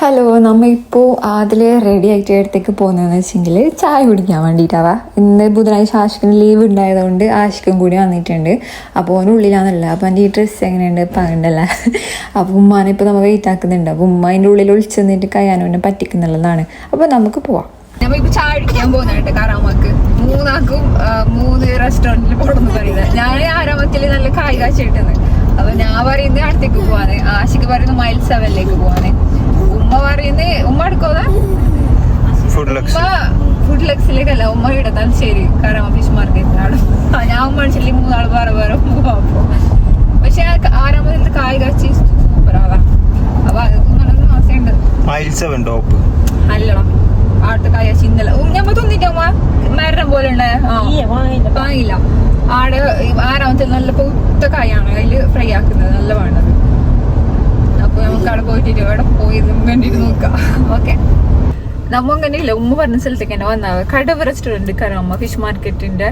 Hello നമ്മ ഇപ്പോൾ അതിലെ റെഡി ആയിട്ട് അടുത്തേക്ക് പോകുന്നതെന്ന് വെച്ചെങ്കിൽ ചായ കുടിക്കാൻ വേണ്ടിയിട്ടാവാ ഇന്ന് ബുധനാഴ്ച ആഷിക്കിന് ലീവ് ഉണ്ടായതുകൊണ്ട് ആഷിക്കും കൂടി വന്നിട്ടുണ്ട്. അപ്പോൾ ഓന് ഉള്ളിലാണല്ല. അപ്പോൾ എന്റെ ഈ ഡ്രസ്സ് എങ്ങനെയുണ്ട്? പകണ്ടല്ല അപ്പോൾ ഉമ്മാനെ ഇപ്പോൾ നമ്മൾ വെയിറ്റ് ആക്കുന്നുണ്ട്. അപ്പോൾ ഉമ്മ അതിന്റെ ഉള്ളിൽ ഒളിച്ചു നിന്നിട്ട് കയ്യാനോനെ പറ്റിക്കുന്നുള്ളതാണ് അപ്പോൾ നമുക്ക് പോവാം. നമ്മ ഇപ്പൊ ചായ കുടിക്കാൻ പോകുന്നുണ്ട് കാറാമക്ക്. മൂന്നാക്കും മൂന്ന് റെസ്റ്റോറന്റിൽ പോകണമെന്ന് പറയുന്നത് ഞാൻ ആരാമത്തിൽ നല്ല കായ് കാച്ചി കിട്ടുന്നത് അപ്പൊ ഞാൻ പറയുന്നത് അടുത്തേക്ക് പോവാന്. ആശിക്ക് പറയുന്നത് മൈൽ സെവനിലേക്ക് പോവാന്. ഉമ്മ പറയുന്ന ഉമ്മ എടുക്കോതാ ഫുഡ് ലക്സ് ഉമ്മ ഫുഡ് ലക്സിലേക്കല്ല ഉമ്മ ഇവിടെ ശരി. കാരണം ഫിഷ് മാർക്കറ്റ് ആണ്. ഞാൻ ഉമ്മ അടിച്ചില്ലേ മൂന്നാൾ വേറെ വേറെ പോകും പക്ഷെ ആരാമത്തെ കായ് കാച്ചി ആവാ. അപ്പൊ അതൊന്നും ആശയുണ്ട് ടോപ്പ് അല്ലടാ ആട്ടുകായ ചിന്നല ഞമ്മ തിന്നിട്ടമ്മ മരണം പോലെ ഉണ്ട്? വാങ്ങില്ല ആടെ ആരാമത്തെ നല്ല പൂത്ത കായാണ്. അതിൽ ഫ്രൈ ആക്കുന്നത് നല്ല വേണ്ടത്. അപ്പൊ നമുക്ക് അവിടെ പോയിട്ട് അവിടെ പോയി വേണ്ടിയിട്ട് നോക്കാം. ഓക്കെ. നമ്മ ഇല്ല ഉമ്മ പറഞ്ഞ സ്ഥലത്തേക്ക് തന്നെ വന്നാ കടവ് റെസ്റ്റോറന്റ് കരാമ ഫിഷ് മാർക്കറ്റിന്റെ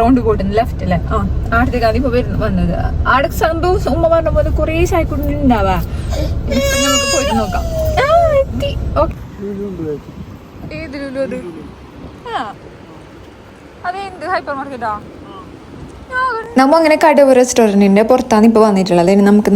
റൗണ്ട് ലെഫ്റ്റ് അല്ലേ ആ ആടത്തേക്കാണ് ഇപ്പൊ വരുന്ന വന്നത്. ആടെ സംഭവം ഉമ്മ പറഞ്ഞ പോലെ കുറേ നമുക്ക് പോയിട്ട് നോക്കാം. ആ എത്തി. ഓക്കെ. ഏത് ലുലു അത്? ആ. അതെന്ത്? ഹൈപ്പർ മാർക്കറ്റാ നമ്മ അങ്ങനെ കടവ് റെസ്റ്റോറന്റിന്റെ പുറത്താണ് ഇപ്പോൾ വന്നിട്ടുള്ളത്. നമുക്ക്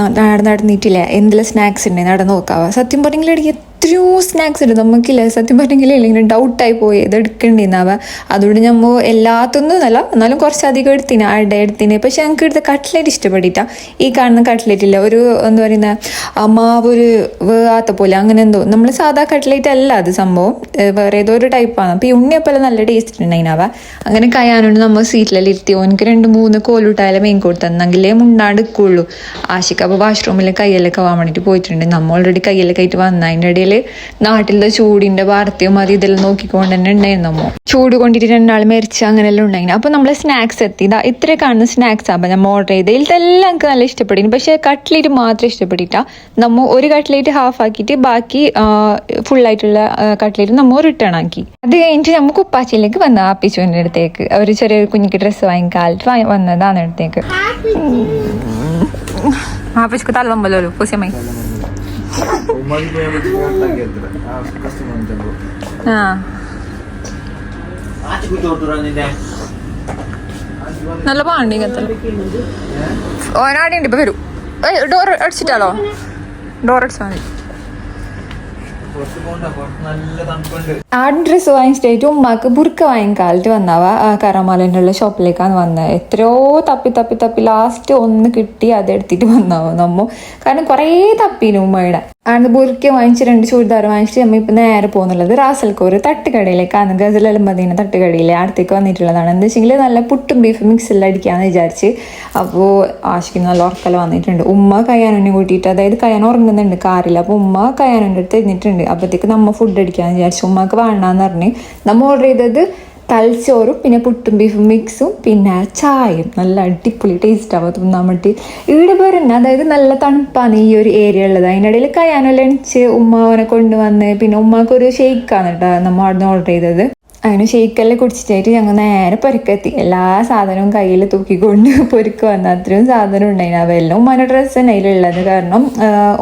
നടന്നിട്ടില്ല. എന്തെല്ലാം സ്നാക്സ് ഉണ്ട് നടന്ന് നോക്കാവா? സത്യം പറഞ്ഞെങ്കിൽ ഇടയ്ക്ക് എത്രയോ സ്നാക്സ് ഉണ്ട്. നമുക്കില്ല സത്യം പറഞ്ഞെങ്കിൽ ഇല്ലെങ്കിൽ ഡൗട്ടായി പോയി. ഇത് എടുക്കണ്ടിന്നാവ അതുകൊണ്ട് നമ്മൾ എല്ലാത്തൊന്നും അല്ല എന്നാലും കുറച്ചധികം എടുത്തിന് അട എടുത്തിന്. പക്ഷെ ഞങ്ങൾക്ക് എടുത്ത കട്ട്ലേറ്റ് ഇഷ്ടപ്പെട്ടിട്ടാ. ഈ കാണുന്ന കട്ട്ലേറ്റ് ഇല്ല. ഒരു എന്താ പറയുന്ന മാവ് ഒരു വേകാത്ത പോലെ അങ്ങനെ എന്തോ. നമ്മൾ സാധാ കട്ട്ലേറ്റ് അല്ല അത് സംഭവം. വേറെ ഏതോ ഒരു ടൈപ്പാണ് അപ്പോൾ ഈ ഉണ്ണിയപ്പോലെ നല്ല ടേസ്റ്റ് ഉണ്ടായിനാവ അങ്ങനെ കയ്യാനുണ്ട് നമ്മൾ സീറ്റിലെല്ലാം ഇരുത്തി. ഓനക്ക് രണ്ട് മൂന്ന് കോലുട്ടായാലും മെയിൻ കൊടുത്തെന്നെങ്കിലേ മുണ്ടാണ്ട് നിൽക്കുള്ളൂ ആശിക്ക് അപ്പോൾ വാഷ്റൂമിൽ കയ്യിലൊക്കെ വേണ്ടിയിട്ട് പോയിട്ടുണ്ട്. നമ്മൾ ഓൾറെഡി കയ്യിലൊക്കെ ആയിട്ട് വന്ന അതിന്റെ ഇടയിൽ നാട്ടിലെ ചൂടിന്റെ വാർത്തയും അത് ഇതെല്ലാം നോക്കിക്കൊണ്ട് തന്നെ ഉണ്ടായിരുന്നു നമ്മ ചൂട് കൊണ്ടിട്ട് രണ്ടാൾ മരിച്ച അങ്ങനെയെല്ലാം ഉണ്ടായിരുന്നു അപ്പോൾ നമ്മൾ സ്നാക്സ് എത്തി. ഇതാ ഇത്ര കാണുന്ന സ്നാക്സ് ആകുമ്പോൾ നമ്മൾ ഓർഡർ ചെയ്ത്. ഇതിലെല്ലാം എനിക്ക് നല്ല ഇഷ്ടപ്പെടുന്നു പക്ഷേ കട്ട്ലേറ്റ് മാത്രം ഇഷ്ടപ്പെട്ടിട്ടാ. നമ്മ ഒരു കട്ട്ലേറ്റ് ഹാഫ് ആക്കിയിട്ട് ബാക്കി ഫുൾ ആയിട്ടുള്ള കട്ട്ലേറ്റ് നമ്മൾ റിട്ടേൺ ആക്കി. അത് കഴിഞ്ഞിട്ട് നമുക്ക് ഉപ്പാച്ചിയിലേക്ക് വന്ന ആപ്പിച്ചുവിന്റെ അടുത്തേക്ക്. ഒരു ചെറിയ കുഞ്ഞിക്ക് ഡ്രസ്സ് വാങ്ങിക്കാലിട്ട് വാങ്ങി വന്നതാണ് അടുത്തേക്ക്. ആപ്പിച്ചു. തള്ളമ്പല്ലോ പൂസ്യമായി നല്ല പാണ്ടി ഇങ്ങനത്തെ. ഇപ്പൊ വരൂ. ഡോർ അടിച്ചിട്ടാലോ ഡോർ അടിച്ചാൽ മതി. ആടും വാങ്ങിച്ചിട്ടേറ്റവും വാങ്ങിച്ചിട്ട് ഉമ്മാക്ക് ബുർക്ക വാങ്ങിക്കാലിട്ട് വന്നവ കറാമാലന്റെ ഉള്ള ഷോപ്പിലേക്കാണ് വന്നത് എത്രയോ തപ്പി തപ്പി തപ്പി ലാസ്റ്റ് ഒന്ന് കിട്ടി അതെടുത്തിട്ട് വന്നാവോ നമ്മ. കാരണം കുറേ തപ്പീനു ഉമ്മയുടെ. ആണ് ബുർക്ക വാങ്ങിച്ച് രണ്ട് ചൂരിദാർ വാങ്ങിച്ചിട്ട് നമ്മൾ ഇപ്പം നേരെ പോകുന്നുള്ളത് റാസൽക്കോർ തട്ടുകടയിലേക്കാണ്. ഗസൽ അലമ്പദീന തട്ടുകടയിലെ അടുത്തേക്ക് വന്നിട്ടുള്ളതാണ്. എന്താ വെച്ചെങ്കിൽ നല്ല പുട്ടും ബീഫും മിക്സിൽ അടിക്കാമെന്ന് വിചാരിച്ച് അപ്പോൾ ആശിക്ക് നല്ല ഉറക്കല വന്നിട്ടുണ്ട്. ഉമ്മ കയ്യാനുണ്ണി കൂട്ടിയിട്ട് അതായത് കയ്യാൻ ഉറങ്ങുന്നുണ്ട് കാറിൽ. അപ്പോൾ ഉമ്മ കയ്യാനുന്റെ അടുത്ത് ഇരുന്നിട്ടുണ്ട് അപ്പോഴത്തേക്ക് നമ്മൾ ഫുഡ് അടിക്കാമെന്ന് വിചാരിച്ചു ഉമ്മക്ക് വേണ്ടാന്ന് പറഞ്ഞ് നമ്മൾ ഓർഡർ ചെയ്തത് തൽച്ചോറും പിന്നെ പുട്ടും ബീഫും മിക്സും പിന്നെ ചായയും. നല്ല അടിപൊളി ടേസ്റ്റ് ആവുക തിന്നാൻ വേണ്ടി. ഇവിടെ വരുന്ന അതായത് നല്ല തണുപ്പാണ് ഈ ഒരു ഏരിയ ഉള്ളത്. അതിനിടയിൽ കയ്യാനെല്ലാം എണിച്ച് ഉമ്മ കൊണ്ടുവന്ന് പിന്നെ ഉമ്മക്ക് ഒരു ഷെയ്ക്കാണ് കേട്ടോ നമ്മൾ അവിടെ നിന്ന് ഓർഡർ ചെയ്തത്. അങ്ങനെ ഷെയ്ക്കെല്ലാം കുടിച്ചിട്ടായിട്ട് ഞങ്ങൾ നേരെ പൊരുക്കെത്തി. എല്ലാ സാധനവും കയ്യിൽ തൂക്കിക്കൊണ്ട് പൊരുക്ക് വന്ന. അത്രയും സാധനം ഉണ്ടായിരുന്നു അവയെല്ലാം ഉമ്മാന്റെ ഡ്രസ്സ് തന്നെ അതിലുള്ളത് കാരണം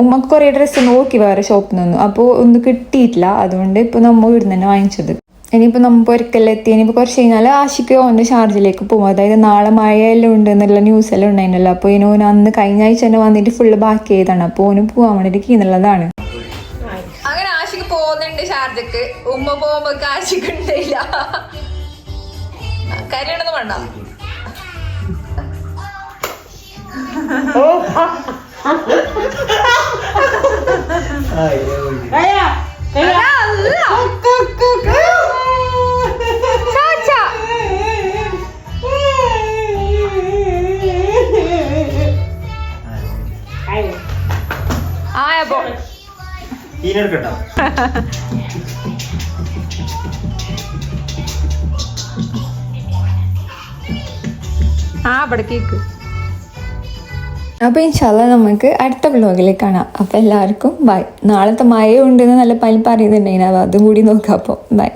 ഉമ്മക്ക് കുറേ ഡ്രസ്സ് നോക്കി വേറെ ഷോപ്പിൽ നിന്നു. അപ്പോൾ ഒന്നും കിട്ടിയിട്ടില്ല. അതുകൊണ്ട് ഇപ്പോൾ നമ്മൾ ഇവിടുന്ന് തന്നെ വാങ്ങിച്ചത്. ഇനിയിപ്പോൾ നമ്മൾ ഒരിക്കലെത്തി എത്തി ഇനിയിപ്പോൾ കുറച്ച് കഴിഞ്ഞാൽ ആശിക്ക് ഓന്റെ ഷാർജിലേക്ക് പോകും അതായത് നാളെ മഴയെല്ലാം ഉണ്ട് എന്നുള്ള ന്യൂസ് എല്ലാം ഉണ്ടായിരുന്നല്ലോ അപ്പോൾ ഇനി ഓൻ അന്ന് കഴിഞ്ഞ ആഴ്ച തന്നെ വന്നിട്ട് ഫുള്ള് ബാക്കി ചെയ്താണ് അപ്പോൾ ഓന് പോകാൻ വേണ്ടിയിട്ട് കീന്നുള്ളതാണ് അങ്ങനെ ആശിക്ക് പോകുന്നുണ്ട് ഷാർജക്ക് ഉമ്മ പോകുമ്പോ ആശിക്ക് ഉണ്ടായില്ല കരയണമെന്ന് വേണ്ട ഈനെടുക്കട്ടോ ആ അവിടെ കേക്ക്. അപ്പോൾ ഇൻഷാല്ല നമുക്ക് അടുത്ത വ്ലോഗിൽ കാണാം. അപ്പോൾ എല്ലാവർക്കും ബൈ. നാളത്തെ മഴ ഉണ്ടെന്ന് നല്ല പനി പറയുന്നുണ്ടെങ്കിൽ അതും കൂടി നോക്കാം. അപ്പോൾ ബൈ.